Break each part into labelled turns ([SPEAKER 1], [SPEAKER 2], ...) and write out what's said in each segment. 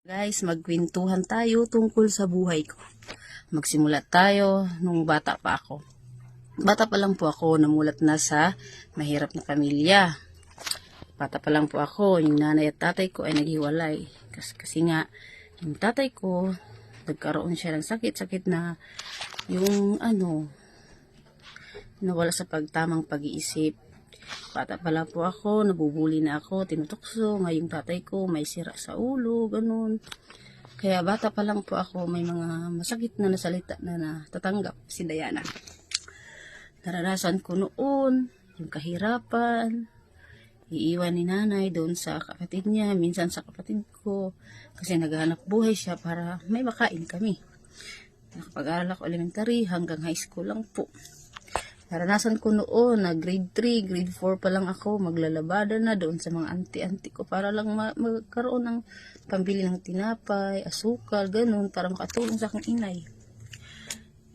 [SPEAKER 1] Guys, magkwentuhan tayo tungkol sa buhay ko. Magsimula tayo nung bata pa ako. Bata pa lang po ako, namulat na sa mahirap na pamilya. Bata pa lang po ako, yung nanay at tatay ko ay naghiwalay. Kasi, kasi nga, yung tatay ko, nagkaroon siya ng sakit-sakit na yung ano, nawala sa pagtamang pag-iisip. Bata pa lang po ako, nabubuli na ako, tinutukso, ngayong tatay ko may sira sa ulo, ganun. Kaya bata pa lang po ako, may mga masakit na nasalita na natatanggap si Diana. Naranasan ko noon, yung kahirapan, iiwan ni nanay doon sa kapatid niya, minsan sa kapatid ko, kasi naghahanap buhay siya para may makain kami. Nakapag-aral ako elementary hanggang high school lang po. Naranasan ko noon na grade 3, grade 4 pa lang ako, maglalabada na doon sa mga auntie-auntie ko para lang ma- magkaroon ng pambili ng tinapay, asukal, ganun, para makatulong sa aking inay.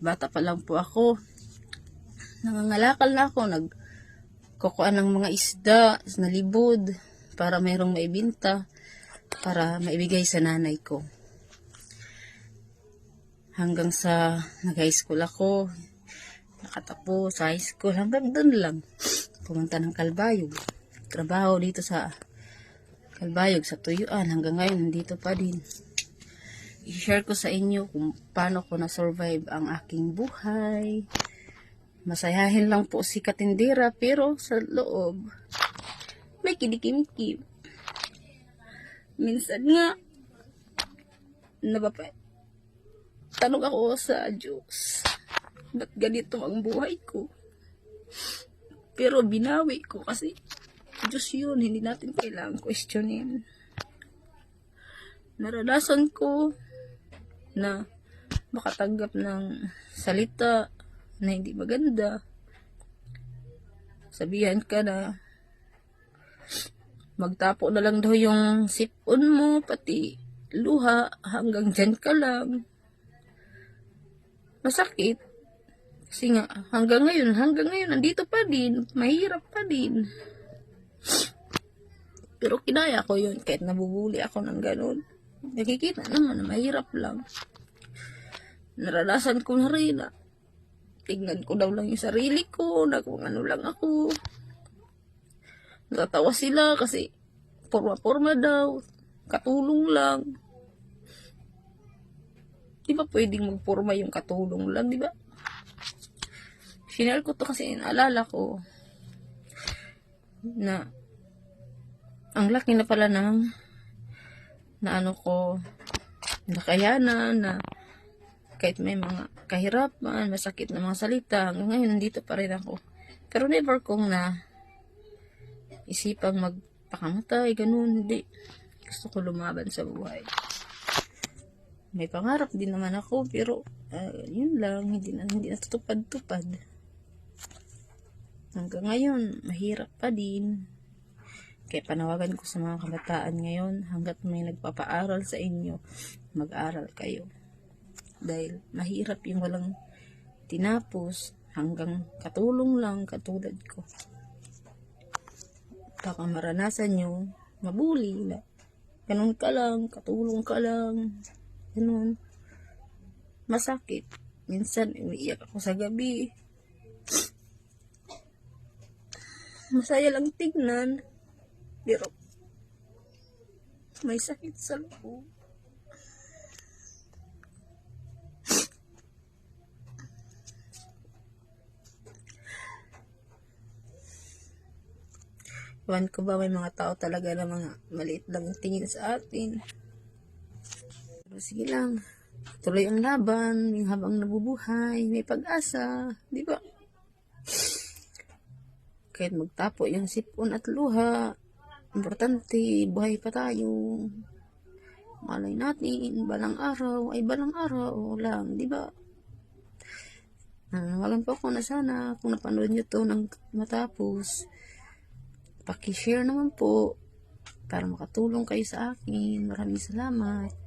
[SPEAKER 1] Bata pa lang po ako. Nangangalakal na ako, nagkukuha ng mga isda na libod para mayroong maibinta, para maibigay sa nanay ko. Hanggang sa nag-high school ako, nakatapos high school, hanggang doon lang. Pumunta ng Kalbayog. Trabaho dito sa Kalbayog, sa Tuyuan. Hanggang ngayon, nandito pa din. I-share ko sa inyo kung paano ko na-survive ang aking buhay. Masayahin lang po si Katindira, pero sa loob, may kinikimkim. Minsan nga, nabapa, tanong ako sa Diyos ba't ganito ang buhay ko? Pero binawi ko kasi Diyos yun, hindi natin kailangang questionin. Naranasan ko na makatanggap ng salita na hindi maganda. Sabihan ka na magtapo na lang daw yung sipon mo, pati luha, hanggang dyan ka lang. Masakit. Kasi nga, hanggang ngayon, hanggang ngayon, nandito pa din. Mahirap pa din. Pero kinaya ko yun, kahit nabubuli ako ng ganun. Nakikita naman na mahirap lang. Naranasan ko na rin na tingnan ko daw lang yung sarili ko, na kung ano lang ako. Natatawa sila kasi porma-porma daw, katulong lang. Di ba pwedeng magporma yung katulong lang, di ba? Sinare ko to kasi naalala ko na ang laki na pala ng na ano ko nakayanan na kahit may mga kahirapan, masakit na mga salita, hanggang ngayon nandito pa rin ako. Pero never kong na isipang magpakamatay, ganun, hindi. Gusto ko lumaban sa buhay. May pangarap din naman ako, pero ah, yun lang, hindi na, hindi natutupad-tupad. Hanggang ngayon, mahirap pa din. Kaya panawagan ko sa mga kabataan ngayon, hanggat may nagpapaaral sa inyo, mag-aral kayo. Dahil mahirap yung walang tinapos, hanggang katulong lang katulad ko. Baka maranasan nyo, mabuli na. Ganun ka lang, katulong ka lang. Ganun. Masakit. Minsan, umiiyak ako sa gabi. Masaya lang tignan. Pero, may sakit sa loob. Ewan ko ba may mga tao talaga na mga maliit lang ang tingin sa atin. Pero sige lang. Tuloy ang laban, yung habang nabubuhay, may pag-asa, di ba? Kahit magtapo yung sipon at luha, importante, buhay pa tayo. Malay natin, balang araw ay balang araw lang, di ba? Nanawagan po ako na sana kung napanood nyo to ng matapos, pakishare naman po para makatulong kayo sa akin. Maraming salamat.